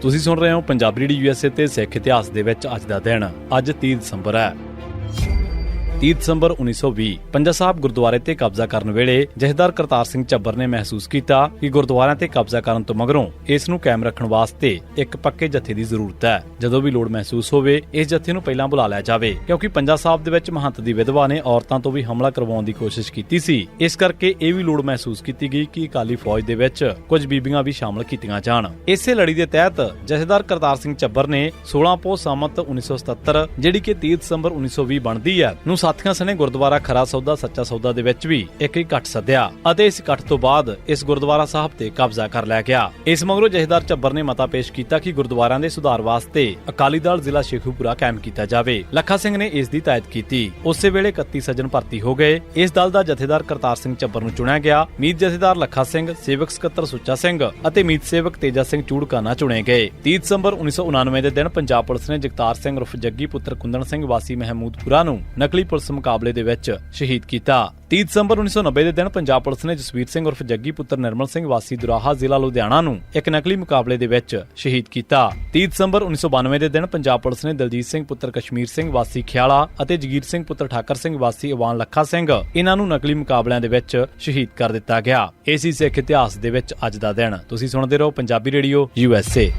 ਤੁਸੀਂ ਸੁਣ ਰਹੇ ਹੋ ਪੰਜਾਬੀ ਰੇਡੀਓ ਯੂਐਸਏ ਤੇ ਸਿੱਖ ਇਤਿਹਾਸ ਦੇ ਵਿੱਚ ਅੱਜ ਦਾ ਦਿਨ, ਅੱਜ 30 ਦਸੰਬਰ ਹੈ। 30 ਦਸੰਬਰ 1920 ਪੰਜਾ ਸਾਹਿਬ ਗੁਰਦੁਆਰੇ ਤੇ ਕਬਜ਼ਾ ਕਰਨ ਵੇਲੇ ਜਥੇਦਾਰ ਕਰਤਾਰ ਸਿੰਘ ਝੱਬਰ ਨੇ ਮਹਿਸੂਸ ਕੀਤਾ ਕਿ ਗੁਰਦੁਆਰਿਆਂ ਤੇ ਕਬਜ਼ਾ ਕਰਨ ਤੋਂ ਮਗਰੋਂ ਇਸ ਨੂੰ ਕਾਇਮ ਰੱਖਣ ਵਾਸਤੇ ਇੱਕ ਪੱਕੇ ਜਥੇ ਦੀ ਜ਼ਰੂਰਤ ਹੈ। ਜਦੋਂ ਵੀ ਲੋੜ ਮਹਿਸੂਸ ਹੋਵੇ, ਇਸ ਜਥੇ ਨੂੰ ਪਹਿਲਾਂ ਬੁਲਾ ਲਿਆ ਜਾਵੇ, ਕਿਉਂਕਿ ਪੰਜਾ ਸਾਹਿਬ ਦੇ ਵਿੱਚ ਮਹੰਤ ਦੀ ਵਿਧਵਾ ਨੇ ਔਰਤਾਂ ਤੋਂ ਵੀ ਹਮਲਾ ਕਰਵਾਉਣ ਦੀ ਕੋਸ਼ਿਸ਼ ਕੀਤੀ ਸੀ। ਇਸ ਕਰਕੇ ਇਹ ਵੀ ਲੋੜ ਮਹਿਸੂਸ ਕੀਤੀ ਗਈ ਕਿ ਅਕਾਲੀ ਫੌਜ ਦੇ ਵਿੱਚ ਕੁਝ ਬੀਬੀਆਂ ਵੀ ਸ਼ਾਮਲ ਕੀਤੀਆਂ ਜਾਣ। ਇਸੇ ਲੜੀ ਦੇ ਤਹਿਤ ਜਥੇਦਾਰ ਕਰਤਾਰ ਸਿੰਘ ਝੱਬਰ ਨੇ 16 ਪੋਹ ਸੰਮਤ 1977 ਜਿਹੜੀ ਕਿ 30 ਦਸੰਬਰ 1920 ਬਣਦੀ ਹੈ, ਨੂੰ ਸਾਥੀਆਂ ਸਣੇ ਗੁਰਦੁਆਰਾ ਖਰਾ ਸੌਦਾ, ਸੱਚਾ ਸੌਦਾ ਦੇ ਵਿੱਚ ਵੀ ਇੱਕ ਇਕੱਠ ਸੱਦਿਆ ਅਤੇ ਇਸ ਇਕੱਠ ਤੋਂ ਬਾਅਦ ਇਸ ਗੁਰਦੁਆਰਾ ਸਾਹਿਬ ਤੇ ਕਬਜ਼ਾ ਕਰ ਲਿਆ ਗਿਆ। ਇਸ ਮਗਰੋਂ ਜਥੇਦਾਰ ਝੱਬਰ ਨੇ ਮਤਾ ਪੇਸ਼ ਕੀਤਾ ਕਿ ਗੁਰਦੁਆਰਿਆਂ ਦੇ ਸੁਧਾਰ ਵਾਸਤੇ ਅਕਾਲੀ ਦਲ ਜ਼ਿਲ੍ਹਾ ਸ਼ੇਖੂਪੁਰਾ ਕਾਇਮ ਕੀਤਾ ਜਾਵੇ। ਲੱਖਾ ਸਿੰਘ ਨੇ ਇਸ ਦੀ ਤਾਇਦ ਕੀਤੀ। ਉਸੇ ਵੇਲੇ 31 ਸੱਜਣ ਭਰਤੀ ਹੋ ਗਏ। ਇਸ ਦਲ ਦਾ ਜਥੇਦਾਰ ਕਰਤਾਰ ਸਿੰਘ ਝੱਬਰ ਨੂੰ ਚੁਣਿਆ ਗਿਆ। ਮੀਤ ਜਥੇਦਾਰ ਲੱਖਾ ਸਿੰਘ, ਸੇਵਕ ਸਕੱਤਰ ਸੁੱਚਾ ਸਿੰਘ ਅਤੇ ਮੀਤ ਸੇਵਕ ਤੇਜਾ ਸਿੰਘ ਚੂੜਕਾਨਾ ਚੁਣੇ ਗਏ। 30 ਦਸੰਬਰ 1999 ਦੇ ਦਿਨ ਪੰਜਾਬ ਪੁਲਿਸ ਨੇ ਜਗਤਾਰ ਸਿੰਘ ਰੁਫ ਜੱਗੀ ਪੁੱਤਰ ਕੁੰਦਨ ਸਿੰਘ ਵਾਸੀ ਮਹਿਮੂਦਪੁਰਾ ਨੂੰ ਨਕਲੀ ਪੁਲਿਸ ਮੁਕਾਬਲੇ ਦੇ ਵਿੱਚ ਸ਼ਹੀਦ ਕੀਤਾ। 30 ਦਸੰਬਰ 1990 ਦੇ ਦਿਨ ਪੰਜਾਬ ਪੁਲਿਸ ਨੇ ਜਸਵੀਰ ਸਿੰਘ ਉਰਫ ਜੱਗੀ ਪੁੱਤਰ ਨਿਰਮਲ ਸਿੰਘ ਵਾਸੀ ਦੁਰਾਹਾ ਜ਼ਿਲ੍ਹਾ ਲੁਧਿਆਣਾ ਨੂੰ ਇੱਕ ਨਕਲੀ ਮੁਕਾਬਲੇ ਦੇ ਵਿੱਚ ਸ਼ਹੀਦ ਕੀਤਾ। 30 ਦਸੰਬਰ 1992 ਦੇ ਦਿਨ ਪੰਜਾਬ ਪੁਲਿਸ ਨੇ ਦਲਜੀਤ ਸਿੰਘ ਪੁੱਤਰ ਕਸ਼ਮੀਰ ਸਿੰਘ ਵਾਸੀ ਖਿਆਲਾ ਅਤੇ ਜਗੀਰ ਸਿੰਘ ਪੁੱਤਰ ਠਾਕਰ ਸਿੰਘ ਵਾਸੀ ਅਵਾਨ ਲੱਖਾ ਸਿੰਘ ਇਹਨਾਂ ਨੂੰ ਨਕਲੀ ਮੁਕਾਬਲਿਆਂ ਦੇ ਵਿੱਚ ਸ਼ਹੀਦ ਕਰ ਦਿੱਤਾ ਗਿਆ। ਏਸੀ ਸਿੱਖ ਇਤਿਹਾਸ ਦੇ ਵਿੱਚ ਅੱਜ ਦਾ ਦਿਨ। ਤੁਸੀਂ ਸੁਣਦੇ ਰਹੋ Punjabi radio, U S A.